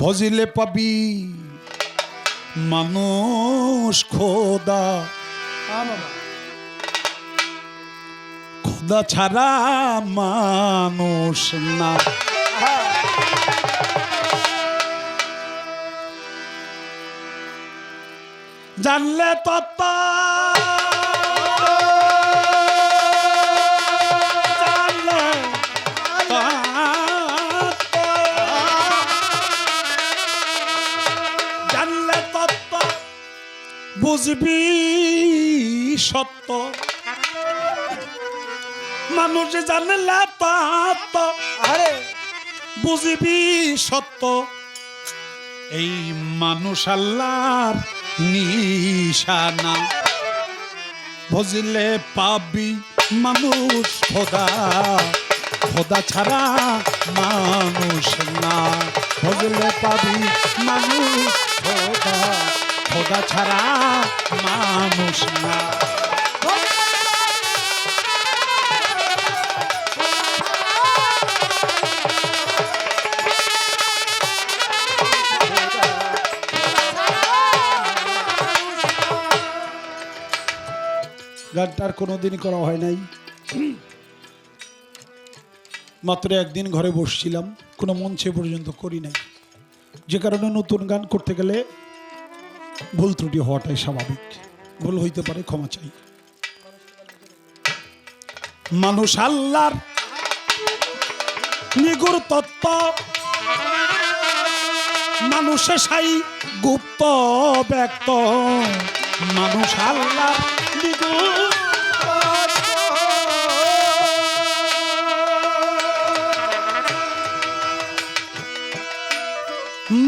ভজিলে পাবি মানুষ খোদা। খোদা ছাড়া মানুষ না। জানলে তত্ত্ব জানলে তত্ত্ব বুঝবি সত্য। মানুষ জানলে তত্ত্ব আরে। বুঝবি সত্য। এই মানুষ আল্লাহর নিশানা বুঝলে পাবি মানুষ খোদা। খোদা ছাড়া মানুষ না। বুঝলে পাবি মানুষ, খোদা খোদা ছাড়া মানুষ না। গানটার কোনোদিনই করা হয় নাই। মাত্র একদিন ঘরে বসছিলাম, কোনো মঞ্চে পর্যন্ত করি নাই। যে কারণে নতুন গান করতে গেলে ভুল ত্রুটি হওয়াটাই স্বাভাবিক। ভুল হইতে পারে, ক্ষমা চাই। মানুষ আল্লাহর নিগুর তত্ত্ব, মানুষে সাই গুপ্ত ব্যক্ত। মানুষ আল্লাহ নিগুর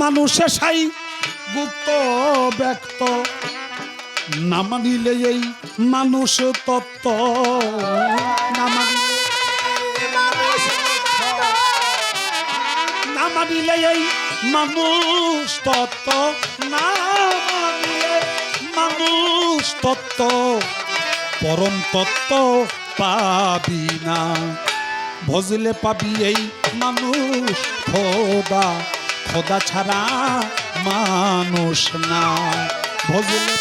মানুষে সাই, গুপ্ত, ব্যক্ত। না মানিলে এই মানুষ তত্ত্ব। না মানিলে না মানিলে এই মানুষ তত্ত্ব। না মানিলে মানুষ তত্ত্ব। পরম তত্ত্ব পাবি না। ভজলে পাবি এই মানুষ খোদা। খোদা ছাড়া মানুষ না। ভজলে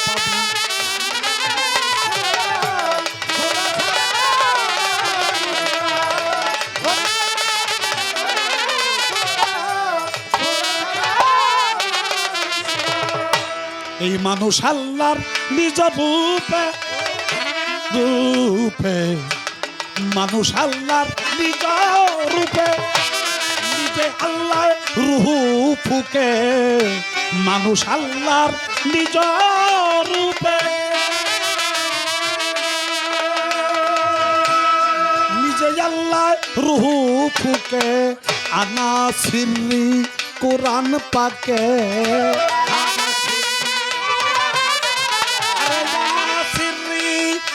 এই মানুষ আল্লাহর নিজ রূপে রূপে। মানুষ আল্লাহর নিজ রূপে, নিজে আল্লাহ রুহু ফুকে। মানুষ আল্লাহর নিজ রূপে। নিজে আল্লাহ রুহু ফুকে। আনা সিরি কোরআন পাকে।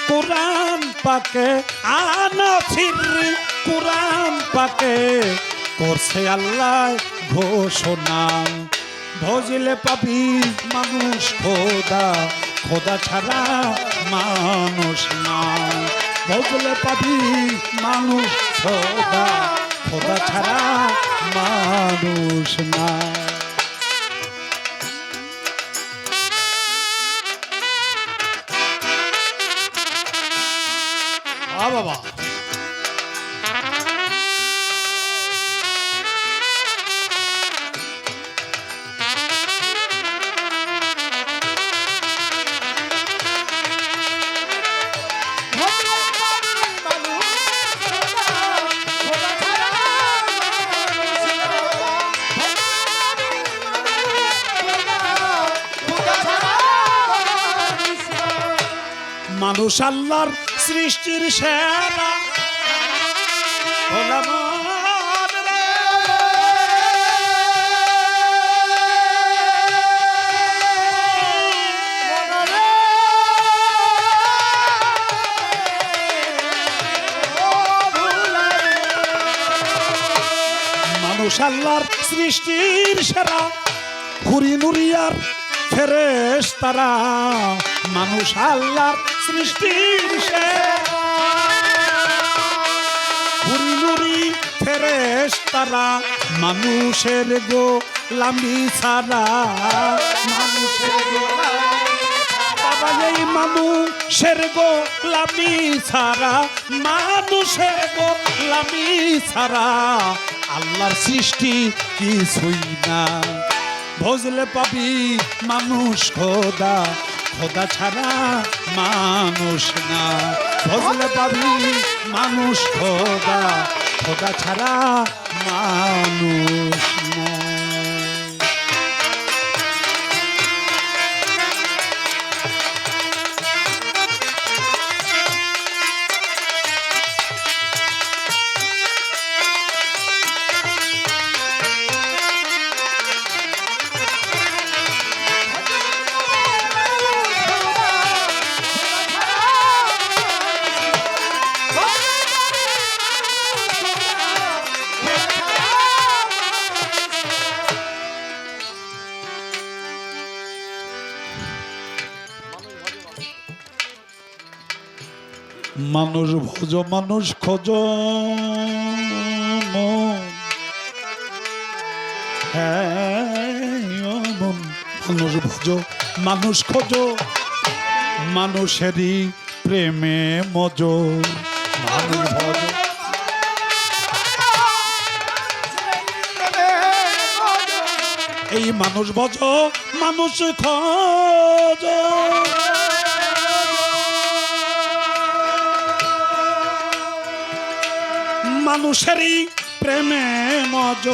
কোরআন পাকে। আনা সিরি কোরআন পাকে। করছে আল্লাহ ঘোষণা। ভজলে পাবি মানুষ খোদা খোদা ছাড়া মানুষ না ভজলে পাবি মানুষ খোদা খোদা ছাড়া মানুষ না মানুষ আল্লাহর সৃষ্টির সেরা হলাম রে। মানুষ আল্লাহর সৃষ্টির সেরা হুরি নুরিয়ার ফেরেশ মানুষ আল্লাহর হুরি নুরি মানুষের গো লামি সারা মানুষের বাবা এই মানুষের গোলামি সারা মানুষের গোলামি সারা আল্লাহর সৃষ্টি কিছুই না ভজলে পাবি মানুষ খোদা খোদা ছাড়া মানুষ না। ভজলে পাবি মানুষ খোদা খোদা ছাড়া মানুষ না। মানুষ ভোজ মানুষ খোঁজ। হ্যাঁ, মানুষ ভোজ মানুষ খোঁজ। মানুষেরই প্রেমে মজ। মানুষ ভোজ। এই মানুষ ভজ মানুষ খোঁজ। মানুষেরই প্রেমে মজ।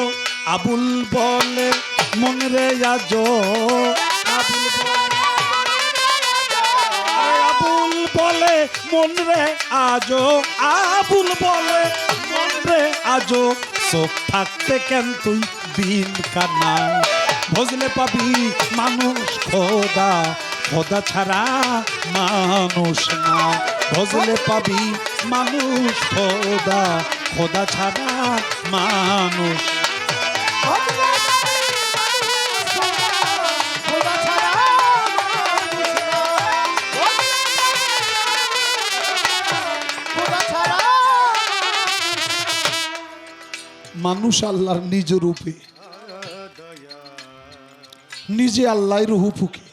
আবুল বলে মন রে আজ আবুল বলে মন রে আজ। আবুল বলে মন রে আজ। চোখ থাকতে কেন তুই দিন কানা ভজলে পাবি মানুষ খোদা। খোদা ছাড়া মানুষ না। ভজলে পাবি মানুষ খোদা খোদা ছাড়া মানুষ। মানুষ আল্লাহর নিজ রূপে। নিজে আল্লাহ রুহু ফুকে।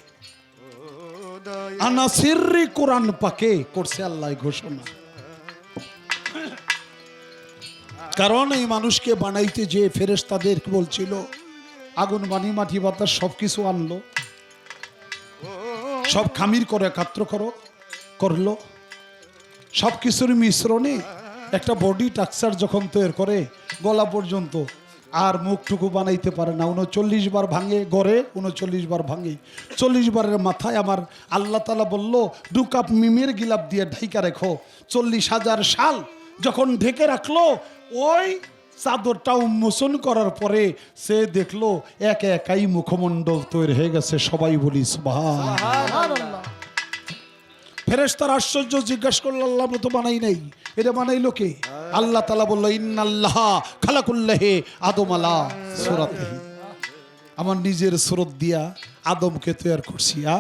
আনা সিররি কোরআন পাকে করছে আল্লাহ ঘোষণা। কারণ এই মানুষকে বানাইতে যে ফেরেস তাদের বলছিল? আগুন বানি মাটি, বাতাস সব কিছু আনলো। সব খামির করে, একাত্র করো, করল। সব কিছুর মিশ্রণে একটা বডি টাকচার যখন তৈরি করে, গলা পর্যন্ত আর মুখটুকু বানাইতে পারে না। উনচল্লিশ বার ভাঙে গড়ে, উনচল্লিশ বার ভাঙে চল্লিশ বারের মাথায় আমার আল্লাহ তালা বলল দু কাপ মিমের গিলাপ দিয়ে ঢাইকা রেখো। চল্লিশ হাজার সাল যখন ঢেকে রাখল, ওই চাদরটা উন্মোচন করার পরে সে দেখল, এক একাই মুখমণ্ডল তৈরি হয়ে গেছে। সবাই বলি, সুবহান ফেরেশতার আশ্চর্য জিজ্ঞেস করল, আল্লাহ তো বানাই নাই। এটা বানাইলো লোকে আল্লাহ তালা বলল, ইন্নাল্লাহ খালাকুল্লাহে আদম আলা সুরাতে আমার নিজের সুরত দিয়া আদমকে তৈরি করছি, আ?